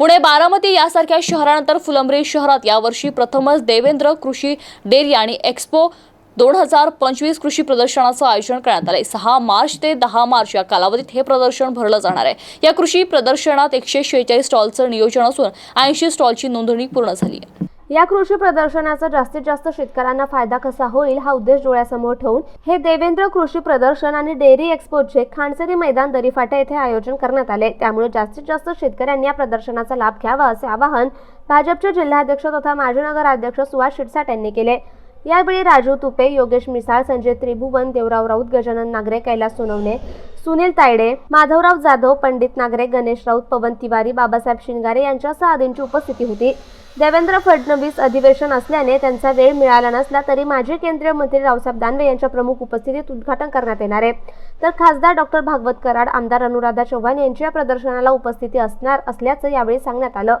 पुणे बारामती यासारख्या शहरानंतर फुलंब्री शहरात यावर्षी प्रथमच देवेंद्र कृषी डेअरी आणि एक्स्पो दोन हजार पंचवीस कृषी प्रदर्शनाचं आयोजन करण्यात आलंय. सहा मार्च ते दहा मार्च या कालावधीत हे प्रदर्शन भरलं जाणार आहे. या कृषी प्रदर्शनात एकशे शेहेचाळीस स्टॉलचं नियोजन असून ऐंशी स्टॉलची नोंदणी पूर्ण झाली आहे. या कृषी प्रदर्शनाचा जास्तीत जास्त शेतकऱ्यांना फायदा कसा होईल हा उद्देश डोळ्यासमोर ठेवून हे देवेंद्र कृषी प्रदर्शन आणि डेअरी एक्सपोचे खानसरी मैदान दरीफाटा येथे आयोजन करण्यात आले. त्यामुळे जास्तीत जास्त शेतकऱ्यांनी या प्रदर्शनाचा लाभ घ्यावा असे आवाहन भाजपचे जिल्हाध्यक्ष तथा माजी नगराध्यक्ष सुभाष शिरसाट यांनी केले. यावेळी राजू तुपे योगेश मिसाळ संजय त्रिभुवन देवराव राऊत गजानन नागरे कैलास सोनवणे सुनील तायडे माधवराव जाधव पंडित नागरे गणेश राऊत पवन तिवारी बाबासाहेब शिंगारे यांच्यासह आदींची उपस्थिती होती. देवेंद्र फडणवीस अधिवेशन असल्याने त्यांचा वेळ मिळाला नसला तरी माजी केंद्रीय मंत्री रावसाहेब दानवे यांच्या प्रमुख उपस्थितीत उद्घाटन करण्यात येणार आहे. तर खासदार डॉक्टर भागवत कराड आमदार अनुराधा चव्हाण यांची या प्रदर्शनाला उपस्थिती असणार असल्याचं यावेळी सांगण्यात आलं.